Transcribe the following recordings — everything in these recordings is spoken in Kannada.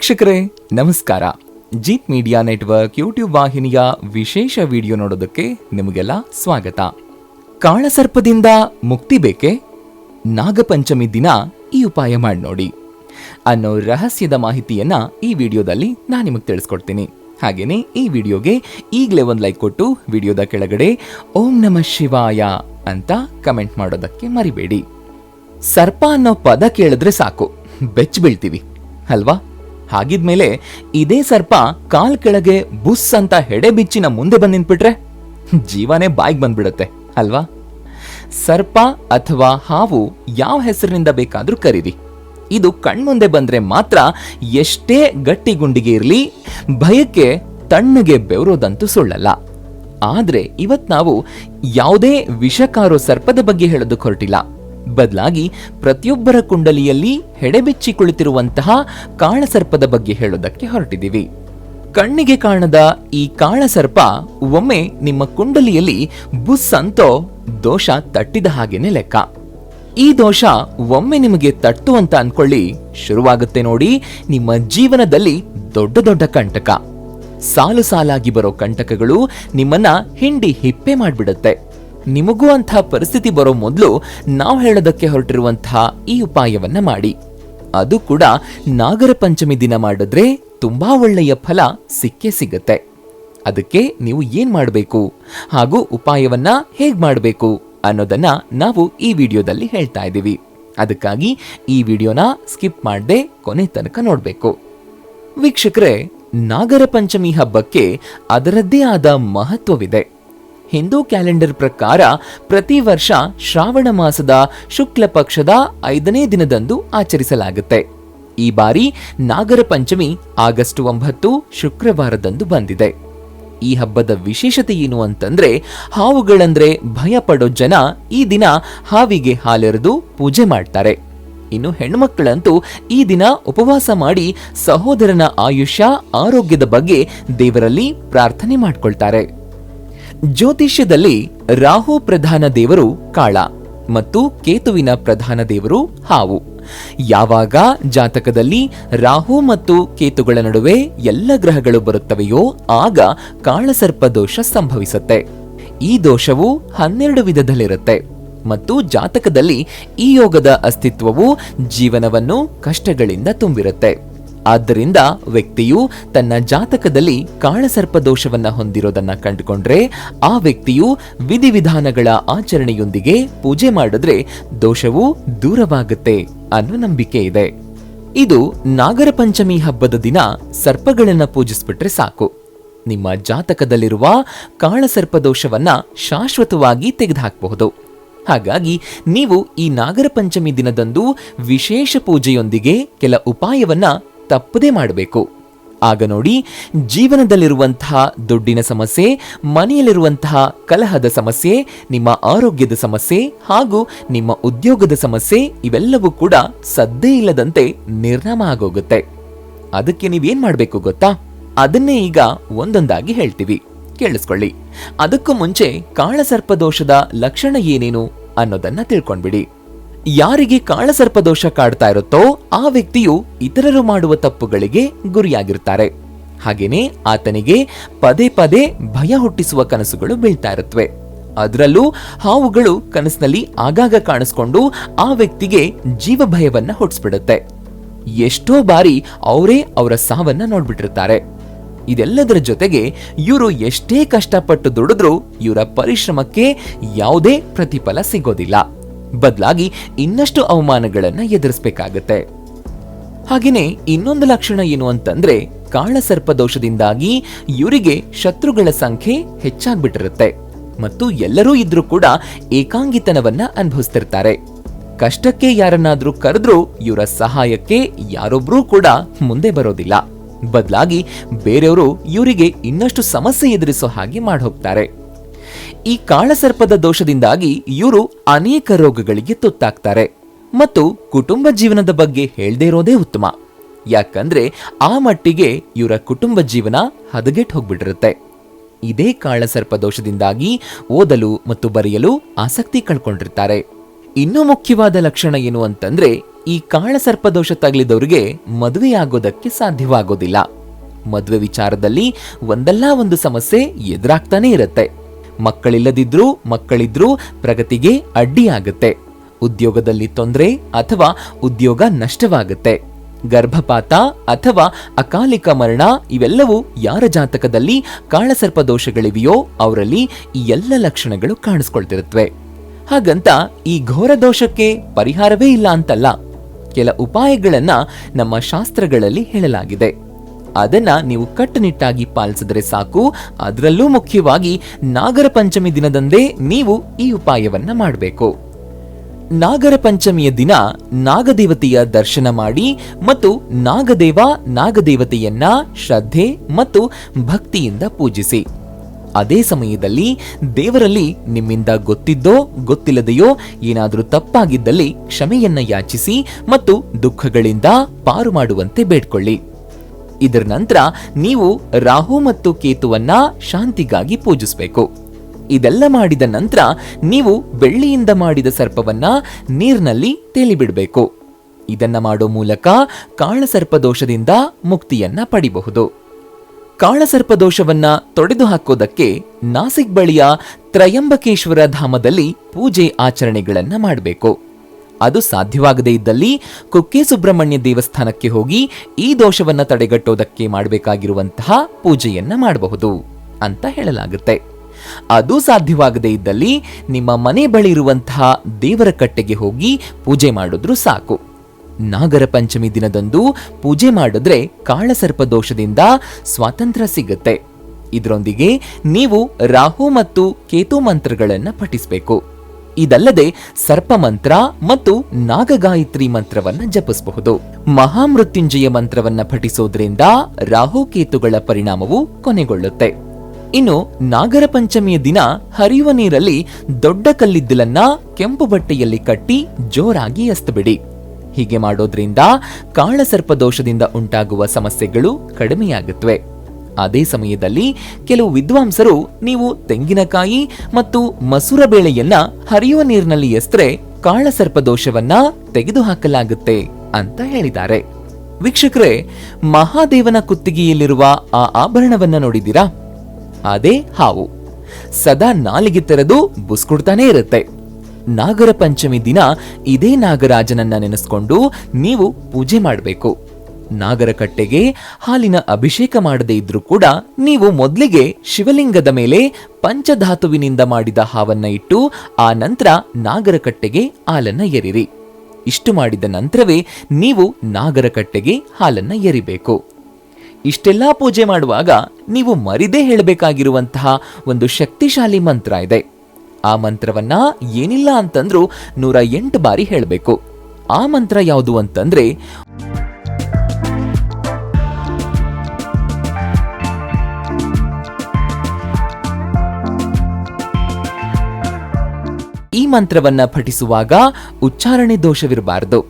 ವೀಕ್ಷಕರೇ, ನಮಸ್ಕಾರ. ಜೀತ್ ಮೀಡಿಯಾ ನೆಟ್ವರ್ಕ್ ಯೂಟ್ಯೂಬ್ ವಾಹಿನಿಯ ವಿಶೇಷ ವಿಡಿಯೋ ನೋಡೋದಕ್ಕೆ ನಿಮಗೆಲ್ಲ ಸ್ವಾಗತ. ಕಾಳಸರ್ಪದಿಂದ ಮುಕ್ತಿ ಬೇಕೆ? ನಾಗಪಂಚಮಿ ದಿನ ಈ ಉಪಾಯ ಮಾಡಿ ನೋಡಿ. ಅನ್ನೋ ರಹಸ್ಯದ ಮಾಹಿತಿಯನ್ನ ಈ ವಿಡಿಯೋದಲ್ಲಿ ನಾನು ನಿಮಗೆ ತಿಳಿಸ್ಕೊಡ್ತೀನಿ. ಹಾಗೇನೆ ಈ ವಿಡಿಯೋಗೆ ಈಗಲೇ ಒಂದು ಲೈಕ್ ಕೊಟ್ಟು ವಿಡಿಯೋದ ಕೆಳಗಡೆ ಓಂ ನಮ ಶಿವಾಯ ಅಂತ ಕಮೆಂಟ್ ಮಾಡೋದಕ್ಕೆ ಮರಿಬೇಡಿ. ಸರ್ಪ ಅನ್ನೋ ಪದ ಕೇಳಿದ್ರೆ ಸಾಕು. ಬೆಚ್ಚ ಬೀಳ್ತೀವಿ. ಅಲ್ವಾ? ಹಾಗಿದ್ಮೇಲೆ ಇದೇ ಸರ್ಪ ಕಾಲ್ ಕೆಳಗೆ ಬುಸ್ ಅಂತ ಹೆಡೆ ಬಿಚ್ಚಿನ ಮುಂದೆ ಬಂದ್ ನಿಂತ್ಬಿಟ್ರೆ ಜೀವನೇ ಬಾಯಿಗೆ ಬಂದ್ಬಿಡುತ್ತೆ, ಅಲ್ವಾ? ಸರ್ಪ ಅಥವಾ ಹಾವು ಯಾವ ಹೆಸರಿನಿಂದ ಬೇಕಾದ್ರೂ ಕರೀರಿ. ಇದು ಕಣ್ಮುಂದೆ ಬಂದ್ರೆ ಮಾತ್ರ ಎಷ್ಟೇ ಗಟ್ಟಿ ಗುಂಡಿಗೆ ಇರಲಿ, ಭಯಕ್ಕೆ ತಣ್ಣಗೆ ಬೆವರೋದಂತೂ ಸುಳ್ಳಲ್ಲ. ಆದ್ರೆ ಇವತ್ ನಾವು ಯಾವುದೇ ವಿಷಕಾರೋ ಸರ್ಪದ ಬಗ್ಗೆ ಹೇಳೋದಕ್ಕೆ ಹೊರಟಿಲ್ಲ. ಬದಲಾಗಿ ಪ್ರತಿಯೊಬ್ಬರ ಕುಂಡಲಿಯಲ್ಲಿ ಹೆಡೆಬಿಚ್ಚಿ ಕುಳಿತಿರುವಂತಹ ಕಾಳಸರ್ಪದ ಬಗ್ಗೆ ಹೇಳೋದಕ್ಕೆ ಹೊರಟಿದ್ದೀವಿ. ಕಣ್ಣಿಗೆ ಕಾಣದ ಈ ಕಾಳಸರ್ಪ ಒಮ್ಮೆ ನಿಮ್ಮ ಕುಂಡಲಿಯಲ್ಲಿ ಬುಸ್ ಅಂತೋ ದೋಷ ತಟ್ಟಿದ ಹಾಗೇನೆ ಲೆಕ್ಕ. ಈ ದೋಷ ಒಮ್ಮೆ ನಿಮಗೆ ತಟ್ಟು ಅಂತ ಅನ್ಕೊಳ್ಳಿ. ಶುರುವಾಗುತ್ತೆ ನೋಡಿ ನಿಮ್ಮ ಜೀವನದಲ್ಲಿ ದೊಡ್ಡ ದೊಡ್ಡ ಕಂಟಕ. ಸಾಲು ಸಾಲಾಗಿ ಬರೋ ಕಂಟಕಗಳು ನಿಮ್ಮನ್ನ ಹಿಂಡಿ ಹಿಪ್ಪೆ ಮಾಡ್ಬಿಡುತ್ತೆ. ನಿಮಗೂ ಅಂಥ ಪರಿಸ್ಥಿತಿ ಬರೋ ಮೊದಲು ನಾವು ಹೇಳೋದಕ್ಕೆ ಹೊರಟಿರುವಂತಹ ಈ ಉಪಾಯವನ್ನ ಮಾಡಿ. ಅದು ಕೂಡ ನಾಗರ ಪಂಚಮಿ ದಿನ ಮಾಡಿದ್ರೆ ತುಂಬಾ ಒಳ್ಳೆಯ ಫಲ ಸಿಕ್ಕೇ ಸಿಗತ್ತೆ. ಅದಕ್ಕೆ ನೀವು ಏನ್ ಮಾಡಬೇಕು? ಹಾಗೂ ಉಪಾಯವನ್ನ ಹೇಗ್ ಮಾಡಬೇಕು? ಅನ್ನೋದನ್ನ ನಾವು ಈ ವಿಡಿಯೋದಲ್ಲಿ ಹೇಳ್ತಾ ಇದ್ದೀವಿ. ಅದಕ್ಕಾಗಿ ಈ ವಿಡಿಯೋನ ಸ್ಕಿಪ್ ಮಾಡದೆ ಕೊನೆ ತನಕ ನೋಡಬೇಕು. ವೀಕ್ಷಕರೇ, ನಾಗರ ಪಂಚಮಿ ಹಬ್ಬಕ್ಕೆ ಅದರದ್ದೇ ಆದ ಮಹತ್ವವಿದೆ. ಹಿಂದೂ ಕ್ಯಾಲೆಂಡರ್ ಪ್ರಕಾರ ಪ್ರತಿ ವರ್ಷ ಶ್ರಾವಣ ಮಾಸದ ಶುಕ್ಲ ಪಕ್ಷದ ಐದನೇ ದಿನದಂದು ಆಚರಿಸಲಾಗುತ್ತೆ. ಈ ಬಾರಿ ನಾಗರ ಪಂಚಮಿ ಆಗಸ್ಟ್ ಒಂಬತ್ತು ಶುಕ್ರವಾರದಂದು ಬಂದಿದೆ. ಈ ಹಬ್ಬದ ವಿಶೇಷತೆ ಏನು ಅಂತಂದ್ರೆ ಹಾವುಗಳಂದ್ರೆ ಭಯ ಪಡೋ ಜನ ಈ ದಿನ ಹಾವಿಗೆ ಹಾಲೆರೆದು ಪೂಜೆ ಮಾಡ್ತಾರೆ. ಇನ್ನು ಹೆಣ್ಮಕ್ಕಳಂತೂ ಈ ದಿನ ಉಪವಾಸ ಮಾಡಿ ಸಹೋದರನ ಆಯುಷ್ಯ, ಆರೋಗ್ಯದ ಬಗ್ಗೆ ದೇವರಲ್ಲಿ ಪ್ರಾರ್ಥನೆ ಮಾಡ್ಕೊಳ್ತಾರೆ. ಜ್ಯೋತಿಷ್ಯದಲ್ಲಿ ರಾಹು ಪ್ರಧಾನ ದೇವರು ಕಾಳ ಮತ್ತು ಕೇತುವಿನ ಪ್ರಧಾನ ದೇವರು ಹಾವು. ಯಾವಾಗ ಜಾತಕದಲ್ಲಿ ರಾಹು ಮತ್ತು ಕೇತುಗಳ ನಡುವೆ ಎಲ್ಲ ಗ್ರಹಗಳು ಬರುತ್ತವೆಯೋ ಆಗ ಕಾಳಸರ್ಪ ದೋಷ ಸಂಭವಿಸುತ್ತೆ. ಈ ದೋಷವು ಹನ್ನೆರಡು ವಿಧದಲ್ಲಿರುತ್ತೆ ಮತ್ತು ಜಾತಕದಲ್ಲಿ ಈ ಯೋಗದ ಅಸ್ತಿತ್ವವು ಜೀವನವನ್ನು ಕಷ್ಟಗಳಿಂದ ತುಂಬಿರುತ್ತೆ. ಆದ್ದರಿಂದ ವ್ಯಕ್ತಿಯು ತನ್ನ ಜಾತಕದಲ್ಲಿ ಕಾಳಸರ್ಪ ದೋಷವನ್ನ ಹೊಂದಿರೋದನ್ನ ಕಂಡುಕೊಂಡ್ರೆ ಆ ವ್ಯಕ್ತಿಯು ವಿಧಿವಿಧಾನಗಳ ಆಚರಣೆಯೊಂದಿಗೆ ಪೂಜೆ ಮಾಡಿದ್ರೆ ದೋಷವು ದೂರವಾಗುತ್ತೆ ಅನ್ನೋ ನಂಬಿಕೆ ಇದೆ. ಇದು ನಾಗರ ಪಂಚಮಿ ಹಬ್ಬದ ದಿನ ಸರ್ಪಗಳನ್ನ ಪೂಜಿಸ್ಬಿಟ್ರೆ ಸಾಕು. ನಿಮ್ಮ ಜಾತಕದಲ್ಲಿರುವ ಕಾಳಸರ್ಪ ದೋಷವನ್ನ ಶಾಶ್ವತವಾಗಿ ತೆಗೆದುಹಾಕಬಹುದು. ಹಾಗಾಗಿ ನೀವು ಈ ನಾಗರ ಪಂಚಮಿ ದಿನದಂದು ವಿಶೇಷ ಪೂಜೆಯೊಂದಿಗೆ ಕೆಲ ಉಪಾಯವನ್ನ ತಪ್ಪದೇ ಮಾಡಬೇಕು. ಆಗ ನೋಡಿ, ಜೀವನದಲ್ಲಿರುವಂತಹ ದುಡ್ಡಿನ ಸಮಸ್ಯೆ, ಮನೆಯಲ್ಲಿರುವಂತಹ ಕಲಹದ ಸಮಸ್ಯೆ, ನಿಮ್ಮ ಆರೋಗ್ಯದ ಸಮಸ್ಯೆ ಹಾಗೂ ನಿಮ್ಮ ಉದ್ಯೋಗದ ಸಮಸ್ಯೆ ಇವೆಲ್ಲವೂ ಕೂಡ ಸದ್ದೇ ಇಲ್ಲದಂತೆ ನಿರ್ನಾಮ ಆಗೋಗುತ್ತೆ. ಅದಕ್ಕೆ ನೀವೇನ್ ಮಾಡಬೇಕು ಗೊತ್ತಾ? ಅದನ್ನೇ ಈಗ ಒಂದೊಂದಾಗಿ ಹೇಳ್ತೀವಿ. ಕೇಳಿಸ್ಕೊಳ್ಳಿ. ಅದಕ್ಕೂ ಮುಂಚೆ ಕಾಳಸರ್ಪದೋಷದ ಲಕ್ಷಣ ಏನೇನು ಅನ್ನೋದನ್ನ ತಿಳ್ಕೊಂಡ್ಬಿಡಿ. ಯಾರಿಗೆ ಕಾಳಸರ್ಪ ದೋಷ ಕಾಡ್ತಾ ಇರುತ್ತೋ ಆ ವ್ಯಕ್ತಿಯು ಇತರರು ಮಾಡುವ ತಪ್ಪುಗಳಿಗೆ ಗುರಿಯಾಗಿರ್ತಾರೆ ಹಾಗೇನೆ ಆತನಿಗೆ ಪದೇ ಪದೇ ಭಯ ಹುಟ್ಟಿಸುವ ಕನಸುಗಳು ಬೀಳ್ತಾ ಇರುತ್ತವೆ. ಅದರಲ್ಲೂ ಹಾವುಗಳು ಕನಸಿನಲ್ಲಿ ಆಗಾಗ ಕಾಣಿಸ್ಕೊಂಡು ಆ ವ್ಯಕ್ತಿಗೆ ಜೀವ ಭಯವನ್ನ ಹುಟ್ಟಿಸ್ಬಿಡುತ್ತೆ ಎಷ್ಟೋ ಬಾರಿ ಅವರೇ ಅವರ ಸಾವನ್ನ ನೋಡ್ಬಿಟ್ಟಿರ್ತಾರೆ. ಇದೆಲ್ಲದರ ಜೊತೆಗೆ ಇವರು ಎಷ್ಟೇ ಕಷ್ಟಪಟ್ಟು ದುಡಿದ್ರೂ ಇವರ ಪರಿಶ್ರಮಕ್ಕೆ ಯಾವುದೇ ಪ್ರತಿಫಲ ಸಿಗೋದಿಲ್ಲ. ಬದಲಾಗಿ ಇನ್ನಷ್ಟು ಅವಮಾನಗಳನ್ನು ಎದುರಿಸಬೇಕಾಗತ್ತೆ. ಹಾಗೆಯೇ ಇನ್ನೊಂದು ಲಕ್ಷಣ ಏನು ಅಂತಂದ್ರೆ ಕಾಳಸರ್ಪ ದೋಷದಿಂದಾಗಿ ಇವರಿಗೆ ಶತ್ರುಗಳ ಸಂಖ್ಯೆ ಹೆಚ್ಚಾಗ್ಬಿಟ್ಟಿರುತ್ತೆ. ಮತ್ತು ಎಲ್ಲರೂ ಇದ್ರೂ ಕೂಡ ಏಕಾಂಗಿತನವನ್ನ ಅನುಭವಿಸ್ತಿರ್ತಾರೆ. ಕಷ್ಟಕ್ಕೆ ಯಾರನ್ನಾದ್ರೂ ಕರೆದ್ರೂ ಇವರ ಸಹಾಯಕ್ಕೆ ಯಾರೊಬ್ರೂ ಕೂಡ ಮುಂದೆ ಬರೋದಿಲ್ಲ. ಬದಲಾಗಿ ಬೇರೆಯವರು ಇವರಿಗೆ ಇನ್ನಷ್ಟು ಸಮಸ್ಯೆ ಎದುರಿಸೋ ಹಾಗೆ ಮಾಡಿ ಹೋಗ್ತಾರೆ ಈ ಕಾಳಸರ್ಪದ ದೋಷದಿಂದಾಗಿ ಇವರು ಅನೇಕ ರೋಗಗಳಿಗೆ ತುತ್ತಾಗ್ತಾರೆ ಮತ್ತು ಕುಟುಂಬ ಜೀವನದ ಬಗ್ಗೆ ಹೇಳದೇ ಇರೋದೇ ಉತ್ತಮ. ಯಾಕಂದ್ರೆ ಆ ಮಟ್ಟಿಗೆ ಇವರ ಕುಟುಂಬ ಜೀವನ ಹದಗೆಟ್ ಹೋಗ್ಬಿಟ್ಟಿರುತ್ತೆ. ಇದೇ ಕಾಳಸರ್ಪ ದೋಷದಿಂದಾಗಿ ಓದಲು ಮತ್ತು ಬರೆಯಲು ಆಸಕ್ತಿ ಕಳ್ಕೊಂಡಿರ್ತಾರೆ. ಇನ್ನೂ ಮುಖ್ಯವಾದ ಲಕ್ಷಣ ಏನು ಅಂತಂದ್ರೆ ಈ ಕಾಳಸರ್ಪ ದೋಷ ತಗಲಿದವರಿಗೆ ಮದುವೆಯಾಗೋದಕ್ಕೆ ಸಾಧ್ಯವಾಗೋದಿಲ್ಲ. ಮದುವೆ ವಿಚಾರದಲ್ಲಿ ಒಂದಲ್ಲ ಒಂದು ಸಮಸ್ಯೆ ಎದುರಾಗ್ತಾನೆ ಇರುತ್ತೆ. ಮಕ್ಕಳಿಲ್ಲದಿದ್ರೂ ಮಕ್ಕಳಿದ್ರೂ ಪ್ರಗತಿಗೆ ಅಡ್ಡಿಯಾಗುತ್ತೆ. ಉದ್ಯೋಗದಲ್ಲಿ ತೊಂದರೆ ಅಥವಾ ಉದ್ಯೋಗ ನಷ್ಟವಾಗುತ್ತೆ. ಗರ್ಭಪಾತ ಅಥವಾ ಅಕಾಲಿಕ ಮರಣ ಇವೆಲ್ಲವೂ ಯಾರ ಜಾತಕದಲ್ಲಿ ಕಾಳಸರ್ಪ ದೋಷಗಳಿವೆಯೋ ಅವರಲ್ಲಿ ಈ ಎಲ್ಲ ಲಕ್ಷಣಗಳು ಕಾಣಿಸ್ಕೊಳ್ತಿರುತ್ತವೆ ಹಾಗಂತ ಈ ಘೋರ ದೋಷಕ್ಕೆ ಪರಿಹಾರವೇ ಇಲ್ಲ ಅಂತಲ್ಲ. ಕೆಲ ಉಪಾಯಗಳನ್ನ ನಮ್ಮ ಶಾಸ್ತ್ರಗಳಲ್ಲಿ ಹೇಳಲಾಗಿದೆ. ಅದನ್ನ ನೀವು ಕಟ್ಟುನಿಟ್ಟಾಗಿ ಪಾಲಿಸಿದ್ರೆ ಸಾಕು. ಅದರಲ್ಲೂ ಮುಖ್ಯವಾಗಿ ನಾಗರ ಪಂಚಮಿ ದಿನದಂದೇ ನೀವು ಈ ಉಪಾಯವನ್ನ ಮಾಡಬೇಕು. ನಾಗರ ಪಂಚಮಿಯ ದಿನ ನಾಗದೇವತೆಯ ದರ್ಶನ ಮಾಡಿ ಮತ್ತು ನಾಗದೇವ ನಾಗದೇವತೆಯನ್ನ ಶ್ರದ್ಧೆ ಮತ್ತು ಭಕ್ತಿಯಿಂದ ಪೂಜಿಸಿ. ಅದೇ ಸಮಯದಲ್ಲಿ ದೇವರಲ್ಲಿ ನಿಮ್ಮಿಂದ ಗೊತ್ತಿದ್ದೋ ಗೊತ್ತಿಲ್ಲದೆಯೋ ಏನಾದರೂ ತಪ್ಪಾಗಿದ್ದಲ್ಲಿ ಕ್ಷಮೆಯನ್ನ ಯಾಚಿಸಿ ಮತ್ತು ದುಃಖಗಳಿಂದ ಪಾರು ಮಾಡುವಂತೆ ಬೇಡ್ಕೊಳ್ಳಿ. ಇದರ ನಂತರ ನೀವು ರಾಹು ಮತ್ತು ಕೇತುವನ್ನ ಶಾಂತಿಗಾಗಿ ಪೂಜಿಸಬೇಕು. ಇದೆಲ್ಲ ಮಾಡಿದ ನಂತರ ನೀವು ಬೆಳ್ಳಿಯಿಂದ ಮಾಡಿದ ಸರ್ಪವನ್ನ ನೀರಿನಲ್ಲಿ ತೇಲಿಬಿಡಬೇಕು. ಇದನ್ನ ಮಾಡೋ ಮೂಲಕ ಕಾಳಸರ್ಪ ದೋಷದಿಂದ ಮುಕ್ತಿಯನ್ನ ಪಡಿಬಹುದು. ಕಾಳಸರ್ಪ ದೋಷವನ್ನ ತೊಡೆದು ಹಾಕೋದಕ್ಕೆ ನಾಸಿಕ್ ಬಳಿಯ ತ್ರಯಂಬಕೇಶ್ವರ ಧಾಮದಲ್ಲಿ ಪೂಜೆ ಆಚರಣೆಗಳನ್ನ ಮಾಡಬೇಕು. ಅದು ಸಾಧ್ಯವಾಗದೇ ಇದ್ದಲ್ಲಿ ಕುಕ್ಕೆ ಸುಬ್ರಹ್ಮಣ್ಯ ದೇವಸ್ಥಾನಕ್ಕೆ ಹೋಗಿ ಈ ದೋಷವನ್ನು ತಡೆಗಟ್ಟೋದಕ್ಕೆ ಮಾಡಬೇಕಾಗಿರುವಂತಹ ಪೂಜೆಯನ್ನ ಮಾಡಬಹುದು ಅಂತ ಹೇಳಲಾಗುತ್ತೆ. ಅದು ಸಾಧ್ಯವಾಗದೇ ಇದ್ದಲ್ಲಿ ನಿಮ್ಮ ಮನೆ ಬಳಿ ಇರುವಂತಹ ದೇವರ ಕಟ್ಟೆಗೆ ಹೋಗಿ ಪೂಜೆ ಮಾಡಿದ್ರು ಸಾಕು. ನಾಗರ ಪಂಚಮಿ ದಿನದಂದು ಪೂಜೆ ಮಾಡಿದ್ರೆ ಕಾಳಸರ್ಪ ದೋಷದಿಂದ ಸ್ವಾತಂತ್ರ್ಯ ಸಿಗುತ್ತೆ. ಇದರೊಂದಿಗೆ ನೀವು ರಾಹು ಮತ್ತು ಕೇತು ಮಂತ್ರಗಳನ್ನು ಪಠಿಸಬೇಕು. ಇದಲ್ಲದೆ ಸರ್ಪ ಮಂತ್ರ ಮತ್ತು ನಾಗಗಾಯತ್ರಿ ಮಂತ್ರವನ್ನ ಜಪಿಸಬಹುದು. ಮಹಾಮೃತ್ಯುಂಜಯ ಮಂತ್ರವನ್ನ ಪಠಿಸೋದ್ರಿಂದ ರಾಹುಕೇತುಗಳ ಪರಿಣಾಮವು ಕೊನೆಗೊಳ್ಳುತ್ತೆ. ಇನ್ನು ನಾಗರ ಪಂಚಮಿಯ ದಿನ ಹರಿಯುವ ನೀರಲ್ಲಿ ದೊಡ್ಡ ಕಲ್ಲಿದ್ದಲನ್ನ ಕೆಂಪು ಬಟ್ಟೆಯಲ್ಲಿ ಕಟ್ಟಿ ಜೋರಾಗಿ ಎಸ್ತಬಿಡಿ. ಹೀಗೆ ಮಾಡೋದ್ರಿಂದ ಕಾಳಸರ್ಪದೋಷದಿಂದ ಉಂಟಾಗುವ ಸಮಸ್ಯೆಗಳು ಕಡಿಮೆಯಾಗುತ್ತವೆ ಅದೇ ಸಮಯದಲ್ಲಿ ಕೆಲವು ವಿದ್ವಾಂಸರು ನೀವು ತೆಂಗಿನಕಾಯಿ ಮತ್ತು ಮಸೂರ ಬೇಳೆಯನ್ನ ಹರಿಯುವ ನೀರಿನಲ್ಲಿ ಎಸ್ತರೆ ಕಾಳಸರ್ಪ ದೋಷವನ್ನ ತೆಗೆದುಹಾಕಲಾಗುತ್ತೆ ಅಂತ ಹೇಳಿದ್ದಾರೆ. ವೀಕ್ಷಕರೇ, ಮಹಾದೇವನ ಕುತ್ತಿಗೆಯಲ್ಲಿರುವ ಆ ಆಭರಣವನ್ನ ನೋಡಿದ್ದೀರಾ? ಅದೇ ಹಾವು. ಸದಾ ನಾಲಿಗೆ ತೆರೆದು ಬುಸ್ಕೊಡ್ತಾನೆ ಇರುತ್ತೆ. ನಾಗರ ಪಂಚಮಿ ದಿನ ಇದೇ ನಾಗರಾಜನನ್ನ ನೆನೆಸ್ಕೊಂಡು ನೀವು ಪೂಜೆ ಮಾಡಬೇಕು. ನಾಗರ ಕಟ್ಟೆಗೆ ಹಾಲಿನ ಅಭಿಷೇಕ ಮಾಡದೇ ಇದ್ರೂ ಕೂಡ ನೀವು ಮೊದಲಿಗೆ ಶಿವಲಿಂಗದ ಮೇಲೆ ಪಂಚಧಾತುವಿನಿಂದ ಮಾಡಿದ ಹಾವನ್ನ ಇಟ್ಟು ಆ ನಂತರ ನಾಗರಕಟ್ಟೆಗೆ ಹಾಲನ್ನ ಎರಿರಿ. ಇಷ್ಟು ಮಾಡಿದ ನಂತರವೇ ನೀವು ನಾಗರಕಟ್ಟೆಗೆ ಹಾಲನ್ನ ಎರಿಬೇಕು. ಇಷ್ಟೆಲ್ಲಾ ಪೂಜೆ ಮಾಡುವಾಗ ನೀವು ಮರಿದೇ ಹೇಳಬೇಕಾಗಿರುವಂತಹ ಒಂದು ಶಕ್ತಿಶಾಲಿ ಮಂತ್ರ ಇದೆ. ಆ ಮಂತ್ರವನ್ನ ಏನಿಲ್ಲ ಅಂತಂದ್ರೂ ನೂರ ಎಂಟು ಬಾರಿ ಹೇಳಬೇಕು. ಆ ಮಂತ್ರ ಯಾವುದು ಅಂತಂದ್ರೆ ಈ ಮಂತ್ರವನ್ನ ಪಠಿಸುವಾಗ ಉಚ್ಚಾರಣೆ ದೋಷವಿರಬಾರದು.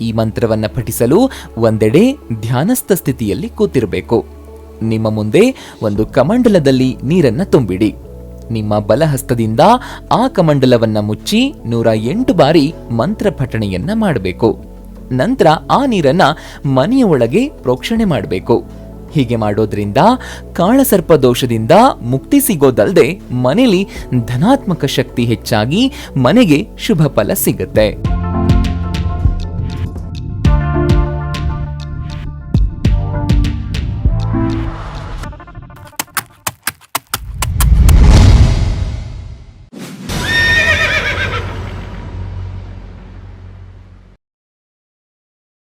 ಈ ಮಂತ್ರವನ್ನ ಪಠಿಸಲು ಒಂದೆಡೆ ಧ್ಯಾನಸ್ಥ ಸ್ಥಿತಿಯಲ್ಲಿ ಕೂತಿರಬೇಕು. ನಿಮ್ಮ ಮುಂದೆ ಒಂದು ಕಮಂಡಲದಲ್ಲಿ ನೀರನ್ನ ತುಂಬಿಡಿ. ನಿಮ್ಮ ಬಲಹಸ್ತದಿಂದ ಆ ಕಮಂಡಲವನ್ನ ಮುಚ್ಚಿ ನೂರ ಎಂಟು ಬಾರಿ ಮಂತ್ರ ಪಠಣೆಯನ್ನ ಮಾಡಬೇಕು. ನಂತರ ಆ ನೀರನ್ನ ಮನೆಯ ಒಳಗೆ ಪ್ರೋಕ್ಷಣೆ ಮಾಡಬೇಕು. ಹೀಗೆ ಮಾಡೋದ್ರಿಂದ ಕಾಳಸರ್ಪ ದೋಷದಿಂದ ಮುಕ್ತಿ ಸಿಗೋದಲ್ಲದೆ ಮನೆಯಲ್ಲಿ ಧನಾತ್ಮಕ ಶಕ್ತಿ ಹೆಚ್ಚಾಗಿ ಮನೆಗೆ ಶುಭ ಫಲ ಸಿಗುತ್ತೆ.